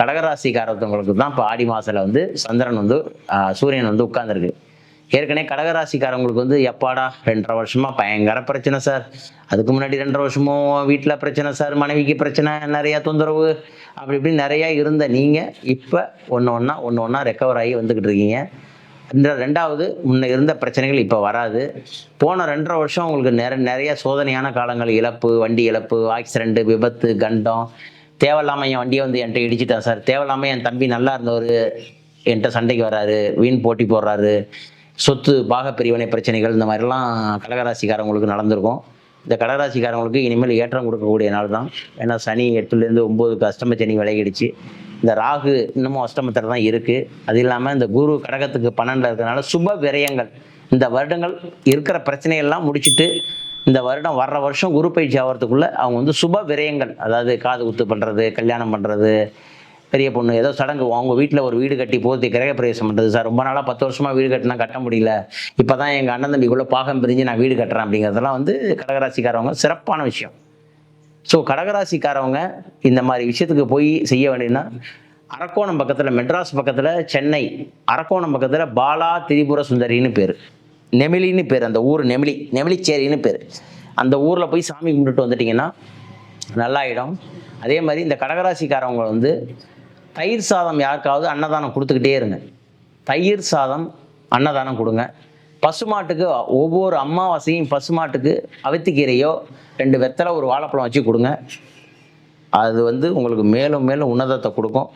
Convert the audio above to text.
கடகராசிக்காரத்தவங்களுக்கு தான் இப்போ ஆடி மாசத்துல வந்து சந்திரன் வந்து சூரியன் வந்து உட்காந்துருக்கு ஏற்கனவே கடகராசிக்காரவங்களுக்கு வந்து எப்பாடா ரெண்டரை வருஷமா பயங்கர பிரச்சனை சார். அதுக்கு முன்னாடி ரெண்டரை வருஷமும் வீட்டில் பிரச்சனை சார் மனைவிக்கு பிரச்சனை நிறையா தொந்தரவு அப்படி இப்படி நிறையா இருந்த நீங்கள் இப்போ ஒன்று ஒன்றா ஒன்று ஒன்றா ரெக்கவர் ஆகி வந்துக்கிட்டு இருக்கீங்க. இந்த ரெண்டாவது முன்ன இருந்த பிரச்சனைகள் இப்போ வராது. போன ரெண்டரை வருஷம் உங்களுக்கு நிறைய நிறைய சோதனையான காலங்கள் இழப்பு வண்டி இழப்பு ஆக்சிடென்ட் விபத்து கண்டம் தேவையில்லாமல் என் வண்டியை வந்து என்கிட்ட இடிச்சிட்டான் சார். தேவையில்லாமல் என் தம்பி நல்லா இருந்தவர் என்கிட்ட சண்டைக்கு வராரு வீண் போட்டி போடுறாரு சொத்து பாகப்பிரிவினை பிரச்சனைகள் இந்த மாதிரிலாம் கடகராசிக்காரங்களுக்கு நடந்திருக்கும். இந்த கடகராசிக்காரங்களுக்கு இனிமேல் ஏற்றம் கொடுக்கக்கூடிய நாள் தான். ஏன்னா சனி எட்டுலேருந்து ஒம்போதுக்கு அஷ்டம சனி விலகிடுச்சு. இந்த ராகு இன்னமும் அஷ்டமத்தில் தான் இருக்குது அது இல்லாமல் இந்த குரு கடகத்துக்கு பன்னெண்டில் இருக்கிறனால சுப விரயங்கள் இந்த வருடங்கள் இருக்கிற பிரச்சனையெல்லாம் முடிச்சுட்டு இந்த வருடம் வர்ற வருஷம் குரு பயிற்சி ஆகிறதுக்குள்ளே அவங்க வந்து சுப விரயங்கள் அதாவது காது குத்து பண்ணுறது கல்யாணம் பண்ணுறது பெரிய பொண்ணு ஏதோ சடங்கு அவங்க வீட்டில் ஒரு வீடு கட்டி போத்தி கிரக பிரவேசம் பண்ணுறது சார் ரொம்ப நாளாக பத்து வருஷமாக வீடு கட்டினா கட்ட முடியல. இப்போ தான் எங்கள் அண்ணன் தம்பிக்குள்ளே பாகம் பிரிஞ்சு நான் வீடு கட்டுறேன் அப்படிங்கிறதெல்லாம் வந்து கடகராசிக்காரவங்க சிறப்பான விஷயம். ஸோ கடகராசிக்காரவங்க இந்த மாதிரி விஷயத்துக்கு போய் செய்ய வேண்டியதுன்னா அரக்கோணம் பக்கத்தில் மெட்ராஸ் பக்கத்தில் சென்னை அரக்கோணம் பக்கத்தில் பாலா திரிபுர சுந்தரின்னு பேர். நெமிலின்னு பேர் அந்த ஊர் நெமிலி நெமிலிச்சேரின்னு பேர். அந்த ஊரில் போய் சாமி கும்பிட்டுட்டு வந்துட்டிங்கன்னா நல்லாயிடும். அதே மாதிரி இந்த கடகராசிக்காரவங்க வந்து தயிர் சாதம் யாருக்காவது அன்னதானம் கொடுத்துக்கிட்டே இருங்க. தயிர் சாதம் அன்னதானம் கொடுங்க. பசுமாட்டுக்கு ஒவ்வொரு அமாவாசையும் பசுமாட்டுக்கு அவித்திக்கீரையோ ரெண்டு வெத்தலை ஒரு வாழைப்பழம் வச்சு கொடுங்க. அது வந்து உங்களுக்கு மேலும் மேலும் உன்னதத்தை கொடுக்கும்.